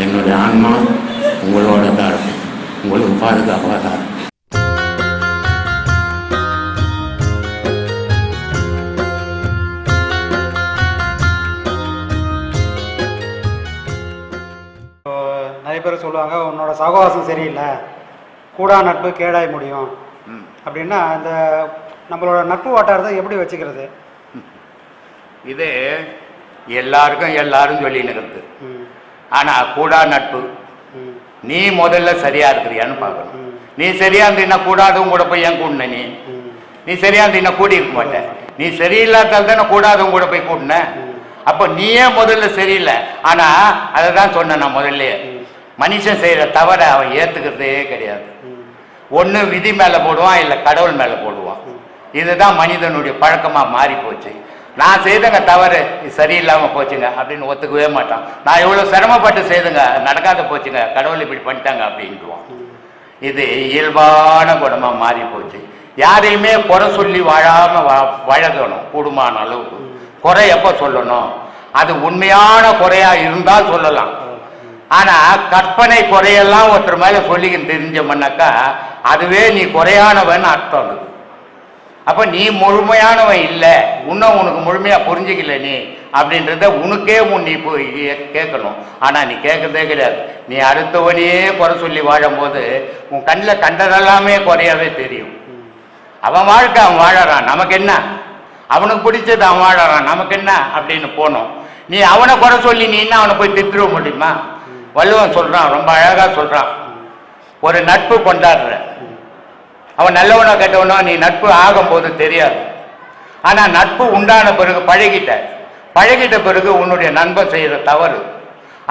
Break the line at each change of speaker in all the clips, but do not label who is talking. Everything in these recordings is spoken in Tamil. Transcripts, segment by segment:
என்னுடைய ஆன்மா உங்களோட தான் இருக்கும் உங்களுக்கு பாதுகாப்பாக தான் இருக்கும்
இப்போ நிறைய பேர் சொல்லுவாங்க உன்னோட சகவாசம் சரியில்லை. கூடா நட்பு கேடாய் முடியும். அப்படின்னா இந்த நம்மளோட நட்பு வட்டாரத்தை எப்படி வச்சுக்கிறது?
இது எல்லாருக்கும் எல்லாரும் சொல்லினுக்கிறது
ம்,
ஆனால் கூடா நட்பு. நீ முதல்ல சரியா இருக்கிறியான்னு பார்க்கணும். நீ சரியா இருந்தீங்கன்னா கூடாதவங்க கூட போய் ஏன் கூடின நீ? நீ சரியா இருந்தீங்கன்னா கூடி இருக்க மாட்டேன். நீ சரியில்லாதால் தானே கூடாதவங்க கூட போய் கூடின? அப்போ நீயே முதல்ல சரியில்லை? ஆனா அதை தான் சொன்னேன் நான் முதல்ல மனுஷன் செய்யற தவறை அவன் ஏத்துக்கிறதே கிடையாது. ஒண்ணு விதி மேல போடுவான் இல்ல கடவுள் மேல போடுவான். இதுதான் மனிதனுடைய பழக்கமா மாறி போச்சு நான் செய்தங்க தவறு. இது சரியில்லாம போச்சுங்க அப்படின்னு ஒத்துக்கவே மாட்டான். நான் எவ்வளவு சிரமப்பட்டு செய்துங்க நடக்காத போச்சுங்க. கடவுள் இப்படி பண்ணிட்டாங்க அப்படின்ட்டுவான் இது இயல்பான குணமா மாறி போச்சு. யாரையுமே குறை சொல்லி வாழாம வழங்கணும் கூடுமான அளவுக்கு. குறை எப்ப சொல்லணும்? அது உண்மையான குறையா இருந்தால் சொல்லலாம். ஆனா கற்பனை குறையெல்லாம் ஒருத்தர் மேல சொல்லிக்கிட்டு தெரிஞ்சோம்னாக்கா அதுவே நீ குறையானவன் அர்த்தம் அப்ப நீ முழுமையானவன் இல்லை. இன்னும் உனக்கு முழுமையா புரிஞ்சுக்கல நீ. அப்படின்றத உனக்கே உன் நீ போய் கேட்கணும். ஆனா நீ கேட்கறதே கிடையாது. நீ அடுத்தவனையே குறை சொல்லி வாழும்போது உன் கண்ணில் கண்டதெல்லாமே குறையாவே தெரியும். அவன் வாழ்க்கை அவன் வாழறான். நமக்கு என்ன? அவனுக்கு பிடிச்சது அவன் வாழறான். நமக்கு என்ன? அப்படின்னு போனோம். நீ அவனை குறை சொல்லி நீ என்ன அவனை போய் திட்டுருவ முடியுமா? வள்ளுவன் சொல்றான் ரொம்ப அழகா சொல்றான். ஒரு நட்பு கொண்டாடுற. அவன் நல்லவனோ கெட்டவனோ நீ நட்பு ஆகும் போது தெரியாது. ஆனால் நட்பு உண்டான பிறகு பழகிட்ட. பழகிட்ட பிறகு உன்னுடைய நண்பன் செய்கிற தவறு.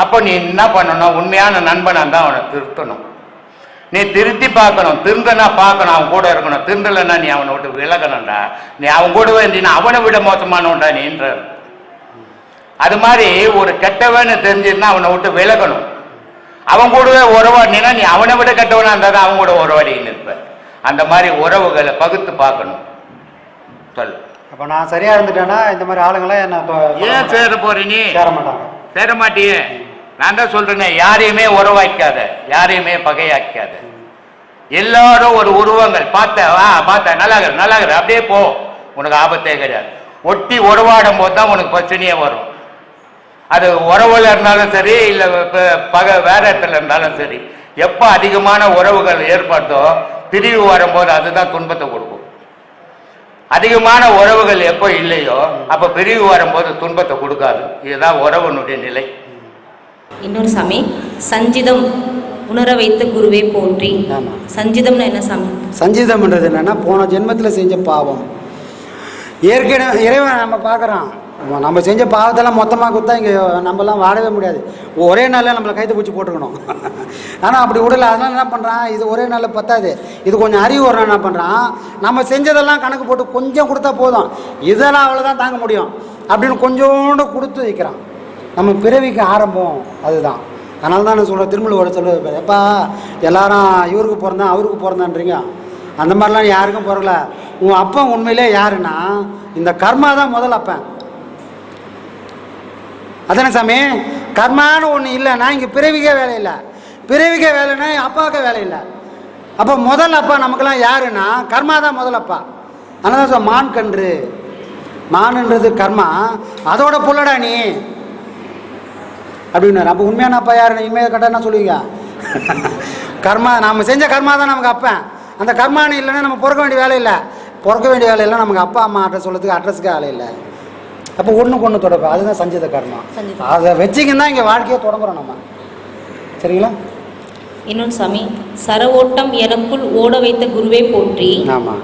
அப்போ நீ என்ன பண்ணணும்? உண்மையான நண்பனாக தான் அவனை திருத்தணும். நீ திருத்தி பார்க்கணும். திருந்தனா பார்க்கணும். அவன் கூட இருக்கணும். திருந்தலைன்னா நீ அவனை விட்டு விலகணும்டா. நீ அவன் கூடவே இருந்தீன்னா அவனை விட மோசமானவன்டா நீன்ற. அது மாதிரி ஒரு கெட்டவன்னு தெரிஞ்சிருந்தா அவனை விட்டு விலகணும். அவன் கூடவே உறவாடினா நீ அவனை விட கெட்டவனா இருந்தால் தான் அவன் கூட உறவாடின்னு இருப்பேன் அந்த மாதிரி உறவுகளை பகுத்து பார்க்கணும். சொல்லு.
அப்போ நான் சரியா இருந்துட்டேன்னா இந்த மாதிரி ஆளுங்களாம் என்ன
ஏன் சேர போற நீ?
சேர மாட்டாங்க.
சேர மாட்டியே? நான் தான் சொல்றேனே யாரையுமே உறவாக்காத யாரையுமே பகையாக்காத. எல்லாரும் ஒரு உருவங்கள். பார்த்த வா பார்த்த நல்லா இரு, நல்லா இரு, அப்படியே போ. உனக்கு ஆபத்தே கிடையாது. ஒட்டி உறவாடும் போது தான் உனக்கு பிரச்சனையே வரும். அது உறவுல இருந்தாலும் சரி இல்ல பகை வேற இடத்துல இருந்தாலும் சரி எப்போ அதிகமான உறவுகள் ஏற்படுதோ பிரிவு வரும்போது அதுதான் துன்பத்தை கொடுக்கும். அதிகமான உறவுகள் எப்போ இல்லையோ அப்ப பிரிவு வரும்போது துன்பத்தை கொடுக்காது. இதுதான் உறவுனுடைய நிலை.
இன்னொரு சாமி சஞ்சிதம் உணர வைத்த குருவே போற்றி.
ஆமா.
சஞ்சிதம்னா என்ன சாமி?
சஞ்சீதம்ன்றது என்னன்னா போன ஜென்மத்தில் செஞ்ச பாவம். ஏற்கனவே இறைவன் நம்ம பார்க்குறான் நம்ம செஞ்ச பாவத்தெல்லாம் மொத்தமாக கொடுத்தா இங்கே நம்மலாம் வாழவே முடியாது. ஒரே நாளில் நம்மளை கைத்து பிடிச்சி போட்டுக்கணும். ஆனால் அப்படி விடல. அதனால் என்ன பண்ணுறான் இது ஒரே நாளில் பத்தாது. இது கொஞ்சம் அறிவு வரணும் என்ன பண்ணுறான் நம்ம செஞ்சதெல்லாம் கணக்கு போட்டு கொஞ்சம் கொடுத்தா போதும். இதெல்லாம் அவ்வளோதான் தாங்க முடியும். அப்படின்னு கொஞ்சோண்டு கொடுத்து வைக்கிறான். நம்ம பிறவிக்கு ஆரம்பம் அதுதான். அதனால தான் நான் சொல்கிறேன் திருமூலோட சொல்லுவேன் எப்பா எல்லாரும் இவருக்கு பிறந்தான் அவருக்கு பிறந்தான்றீங்க. அந்த மாதிரிலாம் யாருக்கும் பிறகுல உன் அப்பா உண்மையிலே யாருன்னா இந்த கர்மா தான் முதல் அப்பன். அதானே சாமி? கர்மான்னு ஒன்று இல்லைன்னா இங்கே பிறவிக்கே வேலை இல்லை. பிறவிக்கே வேலைன்னா என் அப்பாவுக்கே வேலை இல்லை. அப்போ முதல் அப்பா நமக்கெல்லாம் யாருன்னா கர்மா தான் முதல் அப்பா. அதனால தான் மான் கன்று. மானுன்றது கர்மா. அதோட புள்ளடா நீ. அப்படின்னாரு. அப்போ உண்மையான அப்பா யாரு இனிமேல் கட்ட என்ன சொல்லுவீங்க? கர்மா நாம் செஞ்ச கர்மா தான் நமக்கு அப்பேன். அந்த கர்மானு இல்லைன்னா நம்ம பிறக்க வேண்டிய வேலை இல்லை. பிறக்க வேண்டிய வேலை இல்லை நமக்கு அப்பா அம்மா அட்ரஸ் சொல்கிறதுக்கு அட்ரஸுக்கு வேலை இல்லை. அப்போ ஒன்று தொடர்பு அதுதான் சஞ்சித கர்மா.
சஞ்சித.
அதை வச்சுக்கின்னு தான் இங்கே வாழ்க்கையை தொடங்குறோம் நம்ம. சரிங்களா?
இன்னொரு சாமி சர ஓட்டம் எனக்குள் ஓட வைத்த குருவே போற்றி.
ஆமாம்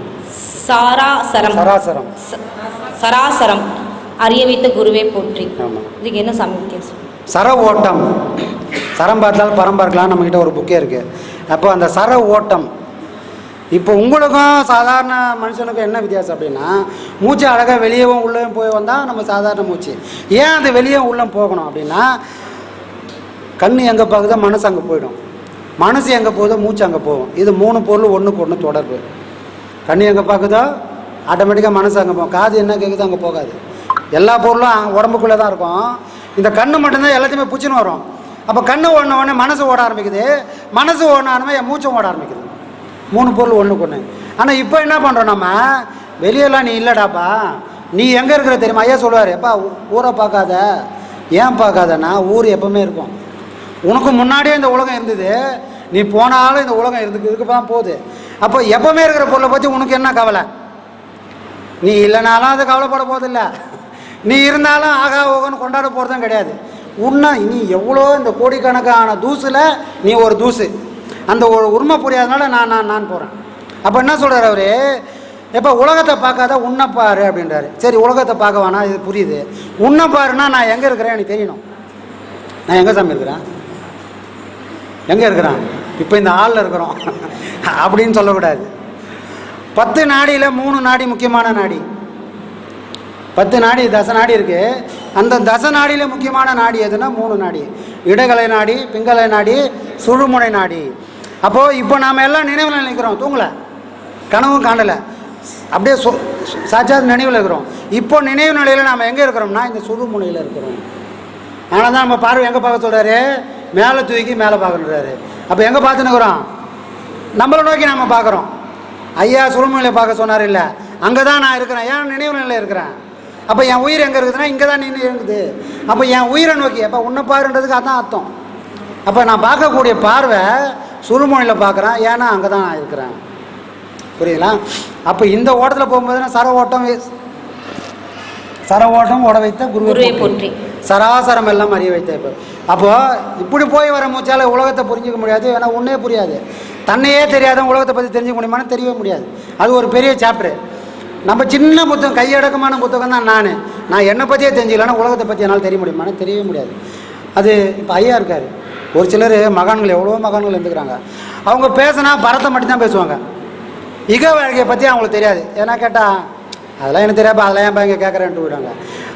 சாராசரம்.
சராசரம்.
சராசரம் அறிய வைத்த குருவே போற்றி.
ஆமாம்
இதுக்கு என்ன சாமி வித்தியாசம்?
சர ஓட்டம் சரம் பார்த்தாலும் பரம் பார்க்கலாம் நம்மக்கிட்ட ஒரு புக்கே இருக்குது அப்போ அந்த சர ஓட்டம் இப்போ உங்களுக்கும் சாதாரண மனுஷனுக்கும் என்ன வித்தியாசம் அப்படின்னா மூச்சு அழகாக வெளியவும் உள்ளேயும் போய் வந்தால் நம்ம சாதாரண மூச்சு. ஏன் அது வெளியே உள்ளே போகணும் அப்படின்னா கண் எங்கே பார்க்குதோ மனசு அங்கே போயிடும். மனசு எங்கே போகுதோ மூச்சு அங்கே போகும். இது மூணு பொருள் ஒன்றுக்கு ஒன்று தொடர்பு. கண் எங்கே பார்க்குதோ ஆட்டோமேட்டிக்காக மனசு அங்கே போகும். காது என்ன கேட்குதோ அங்கே போகாது. எல்லா பொருளும் உடம்புக்குள்ளே தான் இருக்கும். இந்த கண்ணு மட்டும்தான் எல்லாத்தையுமே பிடிச்சின்னு வரும். அப்போ கண்ணு ஓடின உடனே மனசு ஓட ஆரம்பிக்குது. மனசு ஓடினாலுமே என் மூச்சும் ஓட ஆரம்பிக்குது. மூணு பொருள் ஒன்றுக்கு ஒன்று ஆனால் இப்போ என்ன பண்ணுறோம் நம்ம? வெளியெல்லாம் நீ இல்லைடாப்பா. நீ எங்கே இருக்கிற தெரியுமா? ஐயா சொல்லுவார் எப்பா ஊரை பார்க்காத. ஏன் பார்க்காதன்னா ஊர் எப்பவுமே இருக்கும். உனக்கு முன்னாடியே இந்த உலகம் இருந்தது. நீ போனாலும் இந்த உலகம் இருந்து இதுக்கு தான் போகுது. அப்போ எப்பவுமே இருக்கிற பொருளை பற்றி உனக்கு என்ன கவலை? நீ இல்லைனாலும் அது கவலைப்பட போதில்ல நீ இருந்தாலும் ஆகா ஓகன்னு கொண்டாட போகிறதும் கிடையாது. உன்ன நீ எவ்வளோ இந்த கோடிக்கணக்கான தூசில் நீ ஒரு தூசு. அந்த ஒரு உண்மை புரியாதனால நான் நான் நான் போகிறேன் அப்போ என்ன சொல்கிறார் அவர்? எப்போ உலகத்தை பார்க்காத உன்னை பாரு அப்படின்றாரு. சரி உலகத்தை பார்க்க வேணாம் இது புரியுது. உன்னை பாருன்னா நான் எங்கே இருக்கிறேன் எனக்கு தெரியணும். நான் எங்கே சாமி இருக்கிறேன்? எங்கே இருக்கிறான்? இப்போ இந்த ஆளில் இருக்கிறோம். அப்படின்னு சொல்லக்கூடாது. பத்து நாடியில் மூணு நாடி முக்கியமான நாடி. பத்து நாடி தச நாடி இருக்குது அந்த தச நாடியில் முக்கியமான நாடி எதுனா மூணு நாடி. இடகலை நாடி பிங்கலை நாடி சுழுமுனை நாடி. அப்போது இப்போ நாம் எல்லாம் நினைவில் நினைக்கிறோம். தூங்கலை. கனவும் காணலை. அப்படியே சொ சாட்சாத் நினைவில் இருக்கிறோம். இப்போ நினைவு நிலையில் நாம் எங்கே இருக்கிறோம்னா இந்த சுழுமுனையில் இருக்கிறோம். ஆனால் தான் நம்ம பார்வை எங்கே பார்க்க சொல்கிறாரு மேலே தூக்கி மேலே பார்க்கணுறாரு அப்போ எங்கே பார்த்துன்னுக்குறோம் நம்மளை நோக்கி நம்ம பார்க்குறோம். ஐயா சுடுமுனையில் பார்க்க சொன்னார் இல்லை. அங்கே தான் நான் இருக்கிறேன். ஏன் நினைவு நிலையில் இருக்கிறேன்? அப்போ என் உயிர் எங்கே இருக்குதுன்னா இங்கே தான் நின்று இருக்குது அப்போ என் உயிரை நோக்கி அப்போ உன்னை பாருன்றதுக்கு அதான் அர்த்தம். அப்போ நான் பார்க்கக்கூடிய பார்வை சுழுமொழியில் பார்க்குறேன். ஏன்னா அங்கே தான் இருக்கிறேன். புரியுதுங்களா? அப்போ இந்த ஓட்டத்தில் போகும்போது நான் சர ஓட்டம் சர ஓட்டம் ஓட வைத்த
குருவை போற்றி.
சராசரம் எல்லாம் அறிய வைத்த இப்போ. அப்போ இப்படி போய் வர மூச்சால உலகத்தை புரிஞ்சிக்க முடியாது. ஏன்னா ஒன்றே புரியாது. தன்னையே தெரியாத உலகத்தை பற்றி தெரிஞ்சுக்க முடியுமான்னு தெரியவே முடியாது. அது ஒரு பெரிய சாப்டர் நம்ம சின்ன புத்தகம் கையடக்கமான புத்தகம் தான் நான். நான் என்னை பற்றியே தெரிஞ்சுக்கலன்னா உலகத்தை பற்றி என்னால் தெரிய முடியுமான்னு தெரியவே முடியாது. அது இப்போ ஐயா இருக்கார். ஒரு சிலர் மகான்கள் எவ்வளோ மகான்கள் இருந்துக்கிறாங்க. அவங்க பேசினா பரத்தை மட்டும்தான் பேசுவாங்க. இக வாழ்க்கையை பற்றி அவங்களுக்கு தெரியாது. ஏன்னா கேட்டால் அதெல்லாம் எனக்கு தெரியாப்பா அதெல்லாம் ஏன் இங்கே கேட்குறேன்ட்டு விடுறாங்க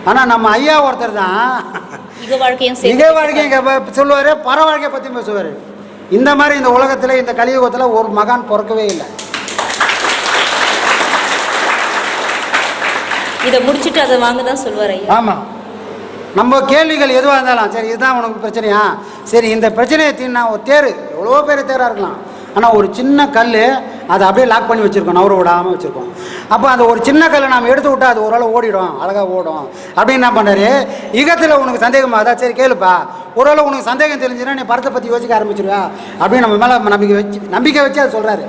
ஆனால் நம்ம ஐயா ஒருத்தர் தான்
இக வாழ்க்கையும்
இக
சேர்த்து
வாழ்க்கை இங்கே சொல்லுவார் பர வாழ்க்கையை பற்றி பேசுவார். இந்த மாதிரி இந்த உலகத்தில் இந்த கலியுகத்தில் ஒரு மகான் பிறக்கவே இல்லை.
இதை முடிச்சிட்டு அதை வாங்க தான் சொல்லுவார்
ஆமாம் நம்ம கேள்விகள் எதுவாக இருந்தாலும் சரி இதுதான் உனக்கு பிரச்சனையா? சரி இந்த பிரச்சனையை தீர்னா ஒரு தேர். எவ்வளோ பேர் தேராக இருக்கலாம். ஆனால் ஒரு சின்ன கல் அதை அப்படியே லாக் பண்ணி வச்சுருக்கோம் நவர விடாமல் வச்சுருக்கோம். அப்போ அந்த ஒரு சின்ன கல்லை நாம் எடுத்து விட்டா அது ஓரளவு ஓடிடும் அழகாக ஓடும். அப்படின்னு என்ன பண்ணாரு யுகத்தில் உனக்கு சந்தேகமா அதான் சரி கேளுப்பா. ஓரளவு உனக்கு சந்தேகம் தெரிஞ்சுன்னா நீ படத்தை பற்றி யோசிக்க ஆரம்பிச்சிருவா. அப்படின்னு நம்ம மேலே நம்பிக்கை வச்சு நம்பிக்கை வச்சு அதை சொல்கிறாரு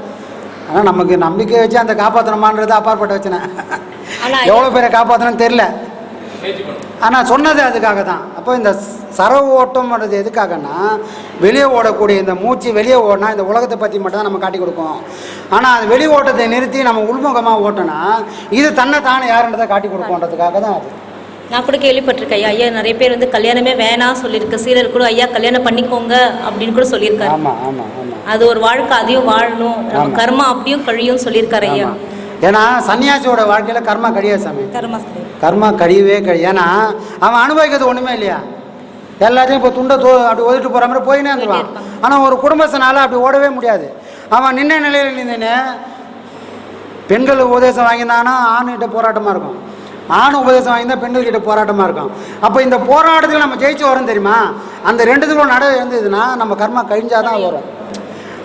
ஆனால் நமக்கு நம்பிக்கை வச்சு அந்த காப்பாற்றணுமான்றது அப்பாற்பட்ட வச்சுனேன். எவ்வளோ பேரை காப்பாற்றணும்னு தெரில ஆனால் சொன்னது அதுக்காக தான் அப்போ இந்த சர ஓட்டம்ன்றது எதுக்காகன்னா வெளியே ஓடக்கூடிய இந்த மூச்சு வெளியே ஓடினா இந்த உலகத்தை பற்றி மட்டும் தான் நம்ம காட்டி கொடுக்கும். ஆனால் அந்த வெளி ஓட்டத்தை நிறுத்தி நம்ம உள்முகமாக ஓட்டனா இது தன்னை தானே யாருன்றதை காட்டி கொடுக்கும்ன்றதுக்காக தான் அது.
நான் கூட கேள்விப்பட்டிருக்கேன். ஐயா ஐயா நிறைய பேர் வந்து கல்யாணமே வேணாம் சொல்லியிருக்கு. சீரர் கூட ஐயா கல்யாணம் பண்ணிக்கோங்க அப்படின்னு கூட சொல்லியிருக்காரு.
ஆமாம் ஆமாம் ஆமாம்
அது ஒரு வாழ்க்கை அதையும் வாழணும். நம்ம. கர்மா அப்படியும் கழியும் சொல்லியிருக்காரு ஐயா.
ஏன்னா சன்னியாசியோட வாழ்க்கையில் கர்மா கிடையாது சாமி.
கர்மா
கழியவே கழி ஏன்னா அவன் அனுபவிக்கிறது ஒன்றுமே இல்லையா? எல்லாத்தையும் இப்போ துண்டை தோ அப்படி ஒதுட்டு போகிற மாதிரி போயினே இருந்துருவான். ஆனால் ஒரு குடும்பத்தினால அப்படி ஓடவே முடியாது. அவன் நின்ன நிலையில் நின்றுன்னு பெண்கள் உபதேசம் வாங்கியிருந்தாங்கன்னா ஆணுகிட்ட போராட்டமாக இருக்கும். ஆண் உபதேசம் வாங்கியிருந்தா பெண்கள் கிட்ட போராட்டமாக இருக்கும். அப்போ இந்த போராட்டத்தில் நம்ம ஜெயிச்சு வரோம் தெரியுமா? அந்த ரெண்டுத்துக்கும் நட இருந்ததுன்னா நம்ம கர்மா கழிஞ்சாதான் வரும்.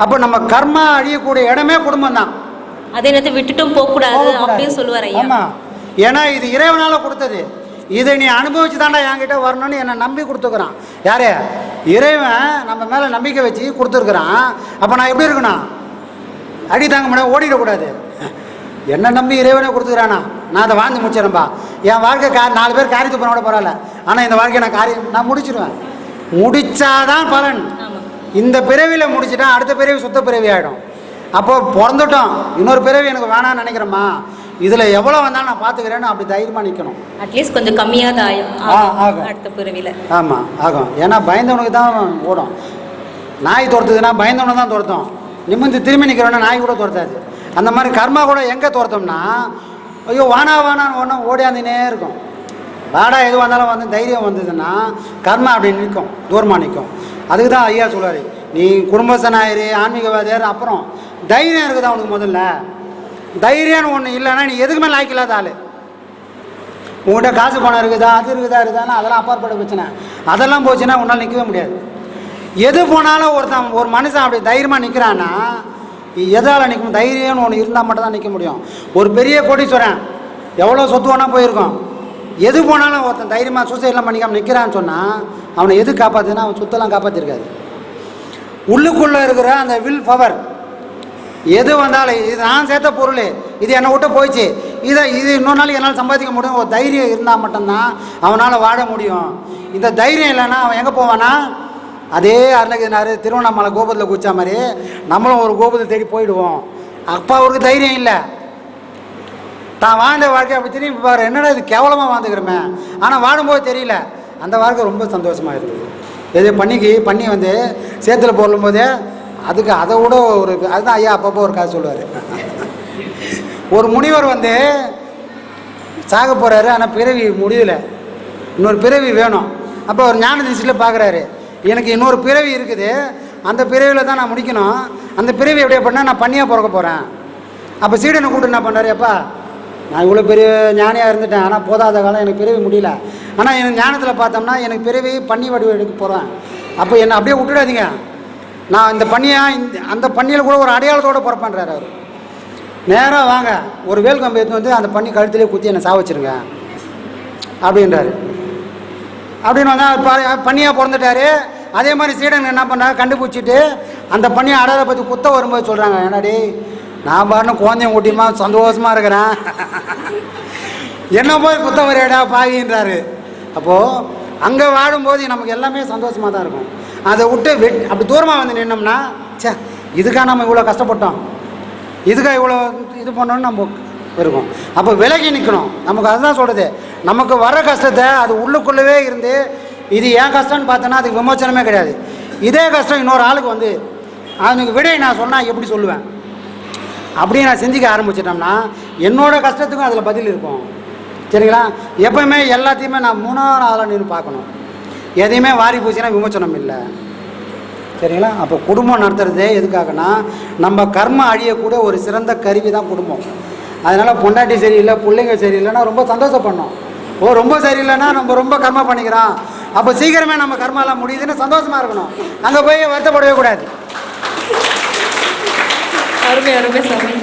அப்போ நம்ம கர்மா அழியக்கூடிய இடமே குடும்பம் தான்
அதே நேரத்தை விட்டுட்டும் போகக்கூடாது அப்படின்னு சொல்லுவார் ஐயா.
ஏன்னா இது இறைவனால கொடுத்தது. இதை நீ அனுபவிச்சு தாண்டா என்கிட்ட வரணும்னு என்னை நம்பி கொடுத்துக்கிறான் யாரு? இறைவன் நம்ம மேலே நம்பிக்கை வச்சு கொடுத்துருக்குறான். அப்போ நான் எப்படி இருக்கணும்? அடி தாங்க முடியாது ஓடிடக்கூடாது. என்ன நம்பி இறைவனே கொடுத்துக்கிறானா? நான் அதை வாழ்ந்து முடிச்சிடறேன்பா. என் வாழ்க்கை கா நாலு பேர் காரியத்து கூட பரவாயில்ல. ஆனால் இந்த வாழ்க்கையை நான் காரியம் நான் முடிச்சிடுவேன் முடிச்சாதான் பலன். இந்த பிறவியில் முடிச்சிட்டா அடுத்த பிறவி சுத்த பிறவி ஆகிடும் அப்போ பிறந்துட்டோம். இன்னொரு பிறவி எனக்கு வேணாம்னு நினைக்கிறேம்மா. இதில் எவ்வளோ வந்தாலும் நான் பார்த்துக்கிறேன்னு அப்படி தைரியமாக நிற்கணும்
அட்லீஸ்ட் கொஞ்சம் கம்மியாக தான்
ஆகும்.
அடுத்த பிறவியில்.
ஆமாம் ஆகும். ஏன்னா பயந்தவனுக்கு தான் ஓடும். நாய் துரத்துதுன்னா பயந்தவனை தான் துரத்தும். நிமிந்து திரும்பி நிற்கிறவன நாய் கூட துரத்தாது. அந்த மாதிரி கர்மா கூட எங்கே துரத்தோம்னா ஐயோ வானா வானான்னு ஒன்றும் ஓடியாந்துனே இருக்கும். வாடா எது வந்தாலும் வந்து தைரியம் வந்ததுன்னா கர்மா அப்படி நிற்கும். தூரமாக நிற்கும். அதுக்கு தான் ஐயா சொல்லுவார் நீ குடும்பஸ்தனாயிரு ஆன்மீகவாதியார் அப்புறம் தைரியம் இருக்குதா அவனுக்கு முதல்ல? தைரியம்னு ஒன்று இல்லைன்னா நீ எதுக்குமே லாய்க்கில்லாத ஆள். உங்கள்கிட்ட காசு பணம் இருக்குதா அது இருக்குதா இருக்குதான்னு அதெல்லாம் அப்பாற்பட்ட பிரச்சனை. அதெல்லாம் போச்சுன்னா உன்னால் நிற்கவே முடியாது. எது போனாலும் ஒருத்தன் ஒரு மனுஷன் அப்படி தைரியமாக நிற்கிறான்னா எதால் நிற்கும் தைரியம்னு ஒன்று இருந்தால் மட்டும் தான் நிற்க முடியும். ஒரு பெரிய கோடீஸ்வரன் எவ்வளோ சொத்து வேணால் போயிருக்கோம். எது போனாலும் ஒருத்தன் தைரியமாக சூசைட்லாம் பண்ணிக்காமல் நிற்கிறான்னு சொன்னால் அவனை எது காப்பாற்றுனா அவன் சொத்தெல்லாம் காப்பாற்றிருக்காது உள்ளுக்குள்ளே இருக்கிற அந்த வில் பவர் எது வந்தாலும் இது நான் சேர்த்த பொருள். இது என்னை விட்டு போயிடுச்சு. இதை இது இன்னொரு நாளைக்கு என்னால் சம்பாதிக்க முடியும். ஒரு தைரியம் இருந்தால் மட்டும்தான் அவனால் வாழ முடியும். இந்த தைரியம் இல்லைன்னா அவன் எங்கே போவானா? அதே அருணகிரினார் திருவண்ணாமலை கோபுரத்தில் குச்சா மாதிரி நம்மளும் ஒரு கோபுரத்தை தேடி போயிடுவோம். அப்பா அவருக்கு தைரியம் இல்லை. தான் வாழ்ந்த வாழ்க்கை அப்படி திரும்பி பாரு. என்னடா இது கேவலமாக வாழ்ந்துக்கிறோமே. ஆனால் வாழும்போது தெரியல. அந்த வாழ்க்கை ரொம்ப சந்தோஷமாக இருந்தது. எது பண்ணிக்கு பண்ணி வந்து சேத்துல போடும்போதே அதுக்கு அதை விட ஒரு அதுதான் ஐயா அப்பப்போ ஒரு காசு சொல்லுவார். ஒரு முனிவர் வந்து சாக போகிறாரு ஆனால் பிறவி முடியல. இன்னொரு பிறவி வேணும். அப்போ ஒரு ஞான திசையில் பார்க்குறாரு எனக்கு இன்னொரு பிறவி இருக்குது அந்த பிறவியில் தான் நான் முடிக்கணும். அந்த பிறவி எப்படியா பண்ணால் நான் பண்ணியாக பிறக்க போகிறேன் அப்போ சீடனை கூப்பிட்டு என்ன பண்ணாரு அப்பா நான் இவ்வளோ பெரிய ஞானியாக இருந்துட்டேன் ஆனால் போதாத காலம் எனக்கு பிறவி முடியல. ஆனால் எனக்கு ஞானத்தில் பார்த்தோம்னா எனக்கு பிறவி பண்ணி வடிவம் எடுக்க போகிறேன் அப்போ என்னை அப்படியே விட்டுடாதீங்க. நான் இந்த பண்ணியாக இந்த அந்த பண்ணியில் கூட ஒரு அடையாளத்தோடு பிறப்பான்றார் அவர். நேராக வாங்க ஒரு வேல் கம்பி எடுத்து வந்து அந்த பண்ணி கழுத்திலே குத்தி என்னை சாவச்சிருங்க அப்படின்றாரு. அப்படின்னு வந்தால் பண்ணியாக பிறந்துட்டாரு. அதே மாதிரி சீடன் என்ன பண்ணாங்க கண்டுபிடிச்சிட்டு அந்த பண்ணியை அடையாள பற்றி குத்த வரும்போது சொல்கிறாங்க என்னடி நான் பாருன்னு குழந்தைய ஊட்டியமா சந்தோஷமாக இருக்கிறேன். என்ன போய் குத்த வரையடா பாவின்றாரு. அப்போது அங்கே வாழும்போது நமக்கு எல்லாமே சந்தோஷமாக தான் இருக்கும். அதை விட்டு வெட் அப்படி தூரமாக வந்து நின்னோம்னா ச்சே இதுக்காக நம்ம இவ்வளோ கஷ்டப்பட்டோம். இதுக்காக இவ்வளோ இது பண்ணோன்னு நம்ம இருக்கும். அப்போ விலகி நிற்கணும் நமக்கு அதுதான் சொல்கிறது நமக்கு வர கஷ்டத்தை அது உள்ளுக்குள்ளவே இருந்து இது ஏன் கஷ்டம்னு பார்த்தோன்னா அதுக்கு விமோச்சனமே கிடையாது. இதே கஷ்டம் இன்னொரு ஆளுக்கு வந்து அதுக்கு விடை நான் சொன்னால் எப்படி சொல்லுவேன்? அப்படியே நான் செஞ்சுக்க ஆரம்பிச்சிட்டோம்னா என்னோட கஷ்டத்துக்கும் அதில் பதில் இருக்கும். சரிங்களா? எப்பவுமே எல்லாத்தையுமே நான் மூணாவது ஆளாக நின்று பார்க்கணும். எதையுமே வாரி பூசினா விமோச்சனம் இல்லை. சரிங்களா? அப்போ குடும்பம் நடத்துறது எதுக்காகனா நம்ம கர்ம அழியக்கூட ஒரு சிறந்த கருவி தான் குடும்பம். அதனால் பொண்டாட்டி சரியில்லை பிள்ளைங்க சரியில்லைன்னா ரொம்ப சந்தோஷப்படணும். ஓ ரொம்ப சரியில்லைன்னா நம்ம ரொம்ப கர்மா பண்ணிக்கிறோம். அப்போ சீக்கிரமே நம்ம கர்மாலாம் முடியுதுன்னு சந்தோஷமாக இருக்கணும். அங்கே போய் வருத்தப்படவே கூடாது.
அருமை அருமை சாமி.